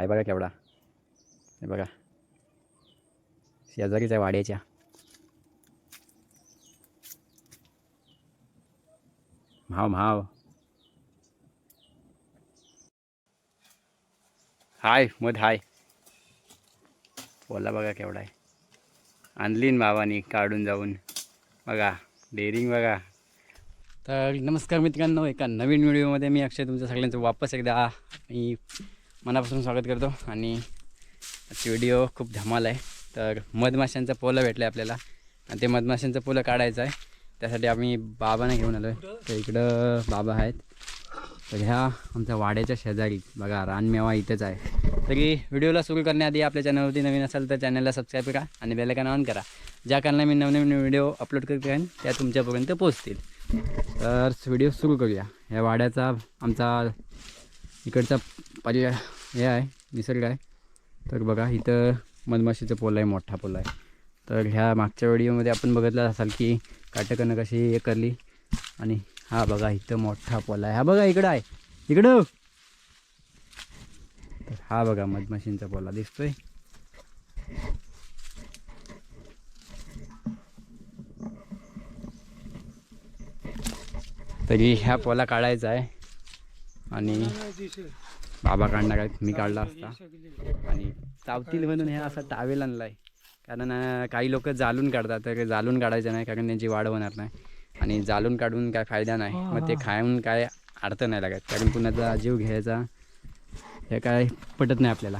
आहे बघा केवढा. हे बघा. शेजारीच आहे वाड्याच्या. भाव भाव. हाय मध हाय. बोला बघा केवढा आहे. आणलीन भावानी काढून जाऊन. बघा डेअरिंग बघा. तर नमस्कार मित्रांनो एका नवीन व्हिडिओमध्ये मी अक्षय तुमच्या सगळ्यांचं वापस एकदा मी मनापासून स्वागत करतो. आणि आजची व्हिडिओ खूप धमाल आहे. तर मधमाशांचं पोलं भेटलं आहे आपल्याला. आणि ते मधमाशांचं पोलं काढायचं आहे. त्यासाठी आम्ही बाबांना घेऊन आलो आहे तर इकडं बाबा आहेत. तर ह्या आमच्या वाड्याच्या शेजारी. बघा रानमेवा इथंच आहे. तरी व्हिडिओला सुरू करण्याआधी आपल्या चॅनलवरती नवीन असाल तर चॅनलला सबस्क्राईब करा आणि बेलायकन ऑन करा. ज्या कारणाने मी नवनवीन व्हिडिओ अपलोड करत राहीन त्या तुमच्यापर्यंत पोहोचतील. तर व्हिडिओ सुरू करूया. ह्या वाड्याचा आमचा इकडचा पर्याय हे आहे निसर्ग आहे. तर बघा इथं मधमाशीचं पोल आहे मोठा पोल आहे. तर ह्या मागच्या व्हिडिओमध्ये आपण बघितलं असाल की काटकनं कशी हे करली. आणि हा बघा इथं मोठा पोल आहे. हा बघा इकडं आहे. इकडं. तर हा बघा मधमाशींचा पोला दिसतोय? तरी ह्या पोला काढायचा आहे. आणि बाबा काढणार आहेत मी काढला असता. आणि चावतील म्हणून हे असा टावेल आणला आहे कारण काही लोक जालून काढतात तर जालून काढायचं नाही कारण त्यांची वाढ होणार नाही. आणि जालून काढून काय फायदा नाही. मग ते खाऊन काय अर्थ नाही लागत. कारण कुणाचा जीव घ्यायचा हे काय पटत नाही आपल्याला.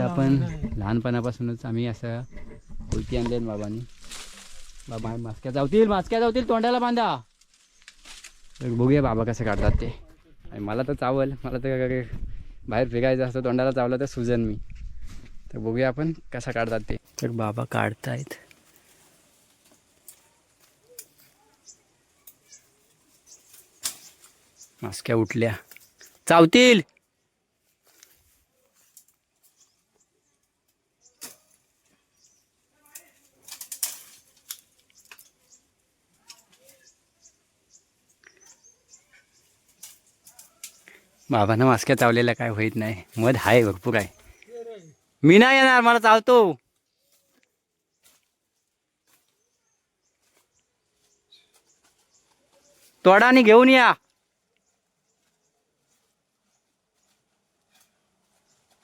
आपण लहानपणापासूनच आम्ही असं उलटी आणले बाबांनी. बाबा मास्क्या जावतील मास्क्या जावतील तोंडाला बांधा. तर बघूया बाबा कसं काढतात ते. आणि मला तर चावल मला तर बाहेर फिरायचं असतं तोंडाला चावलं तर सुजन मी. तर बघूया आपण कसा काढतात ते. तर बाबा काढतायत. मास्क्या उठल्या. चावतील! बाबांना मास्क्या चावलेल्या काय होईत नाही. मध आहे भरपूर आहे मी नाही येणार मला चावतो तोडाने घेऊन या.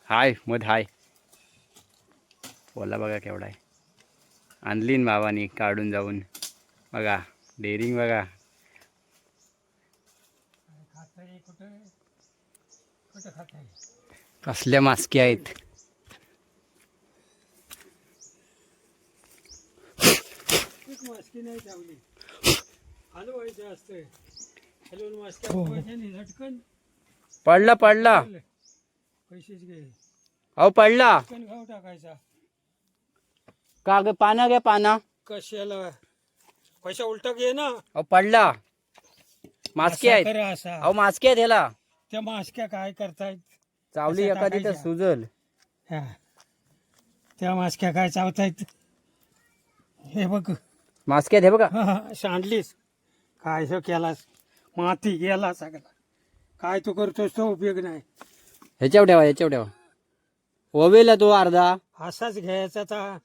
हाय मध हाय. बोला बघा केवढा आहे. आणलीन बाबांनी काढून जाऊन. बघा डेअरिंग बघा. कसल्या मास्की आहेत? पडला पडला. अहो पडला. का ग पाना घ्या पाना? कशाला? पैसा उलटा घे ना. अहो पडला. मास्की आहेत. अहो मास्की आहेत ह्याला. त्या मास्क्या काय करतायत? चावली एखादी तर टाकायच्या? सुजल. हा. त्या मास्क्या काय चावतायत? हे बघ. मास्की आहेत हे बघा. हा, हा, सांडलीस काय तो केलास? माती गेला सगळा. काय तू करतोस तो उपयोग नाही. ह्याच्यावर ठेवा ह्याच्यावर ठेवा. ओवेला तो अर्धा. असाच घ्यायचा तर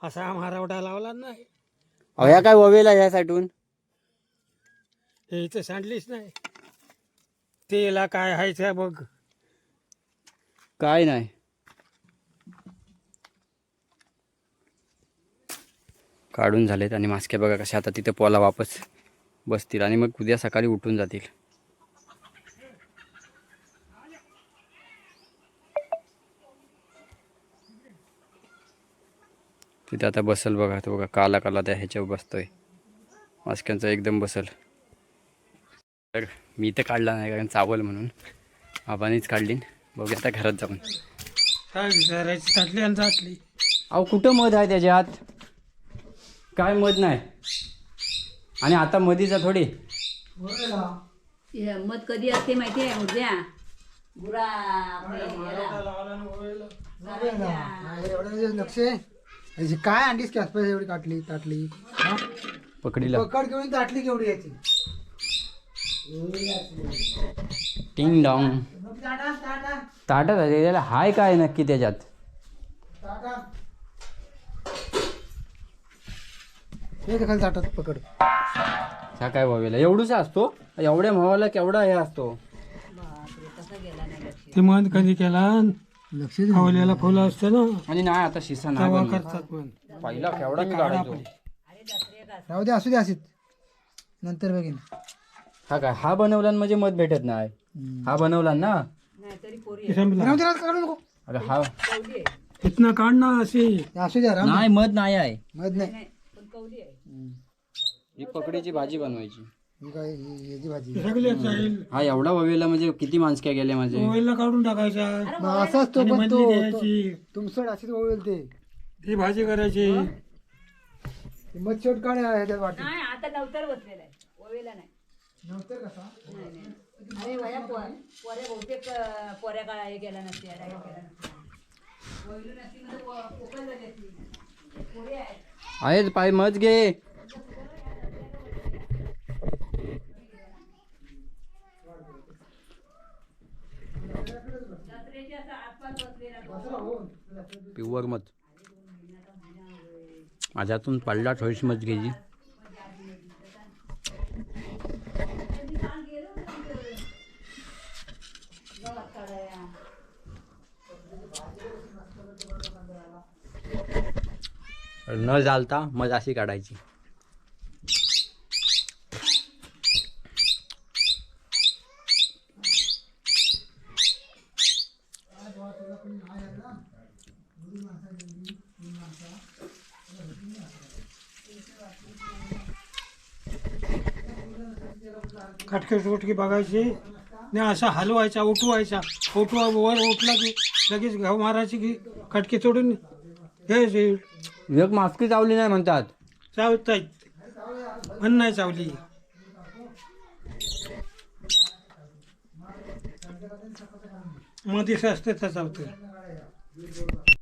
असा मारावडा लावला नाही. अहो ह्या काय ओवेला ह्या साठून हे इथं सांडलीच नाही. तेला काय हायचं बघ. काय नाही. काढून झालेत आणि मास्क्या बघा कशा आता तिथे पोला वापस बसतील आणि मग उद्या सकाळी उठून जातील. तिथे आता बसल बघा तो बघा काला काला त्या ह्याच्यावर बसतोय. मास्क्यांचा एकदम बसल. तर मी तर काढला नाही कारण चावल म्हणून. बाबानीच काढली बघूया आता घरात जाऊन. काय करायची ताटली आणि ताटली अहो कुठं मध आहे त्याच्यात? काय मध नाही. आणि आता मधीचा थोडी. हे मध कधी असते माहिती आहे उद्या गुरा याला. याची काय आणलीस की आसपास एवढी काटली ताटली हा? पकडीला. पकड घेऊन ताटली केवढी याची? टिंग डॉंग ताटात आहे त्याला हाय काय नक्की त्याच्यात. हे खाली ताटात पकड हा काय व्हावेला एवढूसा असतो? एवढ्या भावाला केवढा हे असतो? ते मन कधी केला? लक्ष खावल्याला फुलं असतं ना. आणि नाही आता शिसा नाही तेव्हा. करतात पण. पहिला केवढा मी काढायचो राहू दे असू दे असेच नंतर बघीन. हा काय? हा बनवला न म्हणजे मत भेटत नाही. हा बनवला ना? संपलं. काढू नको. अरे हा. इथनं काढ ना असे असू द्या राम नाही मध नाही आहे. मध नाही. ही पकडीची भाजी बनवायची. ही काय ही- याची भाजी. सगळे जाईल हा एवढा ववेला म्हणजे किती माणसं गेले माझे? मोबाईलला काढून टाकायचा मग असाच तो आणि पण मंदी तो द्यायची. तुमचं अशीच ओळेल ते. ही भाजी करायची. ते मध शेवट काढ वाटत नाही आता नवतर बसलेला आहे. ओवेला नाही. नंतर कसा नाही, नाही. अरे वया पोर पोऱ्या बहुतेक अं, पोऱ्या का हे केला नसते डायरेक्ट केला नसते ओविलू नसती म्हणजे पो- पोकळ झाली असती. पोरी आहेत. आहेत पाय मध घे. जत्रेच्या असं आसपास बसलेला प्युअर मध माझ्यातून पडला थोडीशी मध घ्यायची न जालता मजा अशी काढायची. खटके सुटकी बघायची. नाही असा हलवायचा उठवायचा. उठवा वर उठला की लगेच घाव मारायची की खटके तोडून घ्यायची. एक मास्की चावली नाही म्हणतात. चावतायत. पण नाही चावली. मध्ये असते तर चावतं